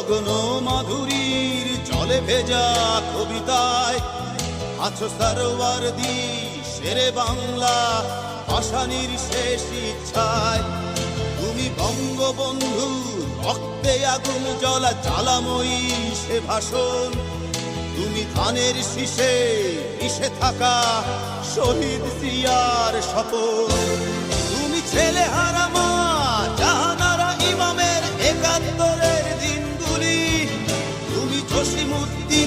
লগ্ন মাধুরীর জলে ভেজা কবিতায়। আছো সারোয়ার দি, শেরে বাংলা ভাষানির শেষ ইচ্ছায়। তুমি বঙ্গবন্ধু, রক্তে আগুন জ্বলা, জ্বালাময়ী সে ভাষণ। তুমি ধানের শীষে মিশে থাকা শহীদ সিয়ার শপথ। তুমি ছেলে হারা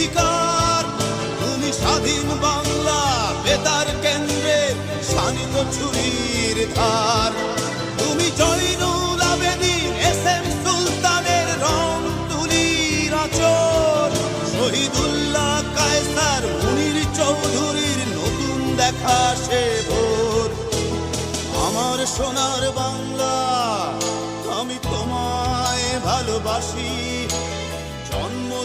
অধিকার। তুমি স্বাধীন বাংলা, বেতার কেন্দ্রের শানিত ছুরির ধার। তুমি এম সুলতানের চৌধুরীর নতুন দেখা সে ভোর। আমার সোনার বাংলা, আমি তোমায় ভালোবাসি।